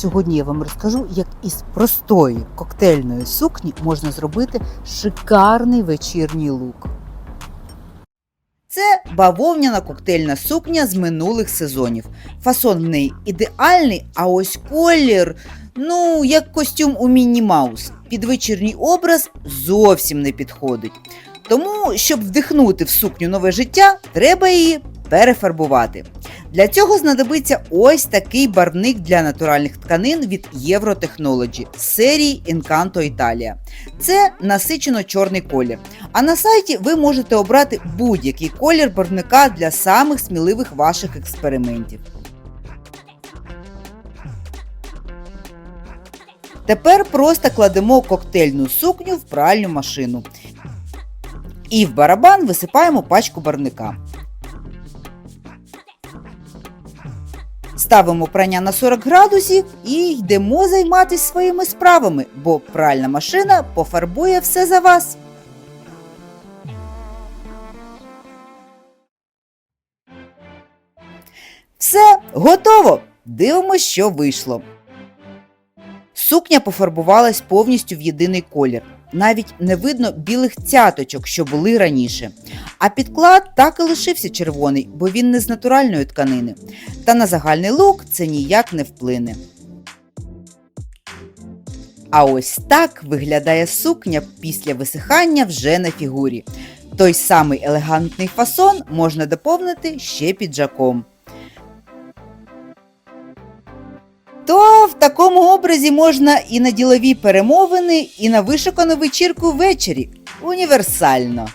Сьогодні я вам розкажу, як із простої коктейльної сукні можна зробити шикарний вечірній лук. Це бавовняна коктейльна сукня з минулих сезонів. Фасон в неї ідеальний, а ось колір, ну, як костюм у Мінні Маус. Під вечірній образ зовсім не підходить. Тому, щоб вдихнути в сукню нове життя, треба її перефарбувати. Для цього знадобиться ось такий барвник для натуральних тканин від Євротехнологі серії Encanto Italia. Це насичено чорний колір. А на сайті ви можете обрати будь-який колір барвника для самих сміливих ваших експериментів. Тепер просто кладемо коктейльну сукню в пральну машину. І в барабан висипаємо пачку барвника. Ставимо прання на 40 градусів і йдемо займатися своїми справами, бо пральна машина пофарбує все за вас. Все, готово! Дивимось, що вийшло. Сукня пофарбувалась повністю в єдиний колір. Навіть не видно білих цяточок, що були раніше. А підклад так і лишився червоний, бо він не з натуральної тканини. Та на загальний лук це ніяк не вплине. А ось так виглядає сукня після висихання вже на фігурі. Той самий елегантний фасон можна доповнити ще піджаком. Такому образі можна і на ділові перемовини, і на вишукану вечірку ввечері. Універсально.